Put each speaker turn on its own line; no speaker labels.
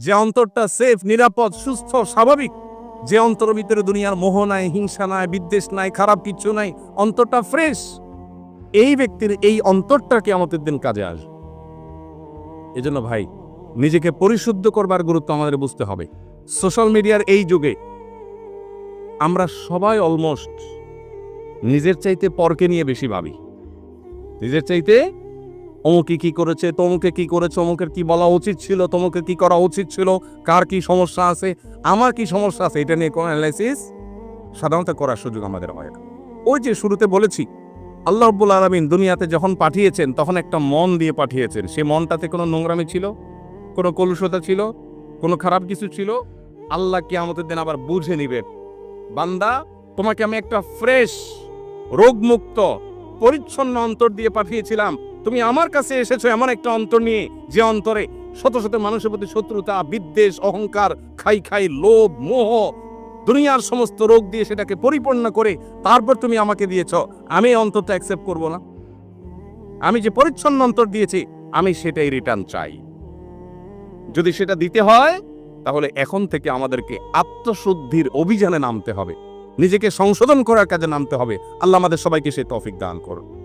যে অন্তরটা সেফ নিরাপদ, সুস্থ, স্বাভাবিক, যে অন্তর ভিতরে দুনিয়ার মোহ নাই, হিংসা নাই, বিদ্বেষ নাই, খারাপ কিছু নাই, অন্তরটা ফ্রেশ এই ব্যক্তির এই অন্তরটা কেমতের দিন কাজে আসবে। এজন্য ভাই, নিজেকে পরিশুদ্ধ করবার গুরুত্ব আমাদের বুঝতে হবে। সোশ্যাল মিডিয়ার এই যুগে আমরা সবাই অলমোস্ট নিজের চাইতে পরকে নিয়ে বেশি ভাবি। নিজের চাইতে অমুকে কি করেছে, তমুকে কি করেছে, অমুকের কি বলা উচিত ছিল তমুকে কি করা উচিত ছিল, কার কি সমস্যা আছে, আমার কি সমস্যা আছে, এটা নিয়ে কোনো অ্যানালাইসিস সাধারণত করার সুযোগ আমাদের হয় ওই যে শুরুতে বলেছি, আল্লাহ রব্বুল আলমিন দুনিয়াতে যখন পাঠিয়েছেন, তখন একটা মন দিয়ে পাঠিয়েছেন। সে মনটাতে কোনো নোংরামি ছিল, কোনো কলুষতা ছিল, কোনো খারাপ কিছু ছিল? আল্লাহ কি আমাদের দিন আবার বুঝে নিবেন, বান্দা, তোমাকে আমি একটা ফ্রেশ রোগমুক্ত, পরিচ্ছন্ন অন্তর দিয়ে পাঠিয়েছিলাম। তুমি আমার কাছে এসেছ এমন একটা অন্তর নিয়ে, যে অন্তরে শত শত মানুষের প্রতি শত্রুতা, বিদ্বেষ, অহংকার, খাই খাই, লোভ, মোহ, দুনিয়ার সমস্ত রোগ দিয়ে সেটাকে পরিপূর্ণ করে তারপর তুমি আমাকে দিয়েছ। আমি অন্তরটা অ্যাকসেপ্ট করব না। আমি যে পরিচ্ছন্ন অন্তর দিয়েছি, আমি সেটাই রিটার্ন চাই। যদি সেটা দিতে হয়, তাহলে এখন থেকে আমাদেরকে আত্মশুদ্ধির অভিযানে নামতে হবে। নিজেকে সংশোধন করার কাজে নামতে হবে। আল্লাহ আমাদের সবাইকে সেই তফিক দান করুন।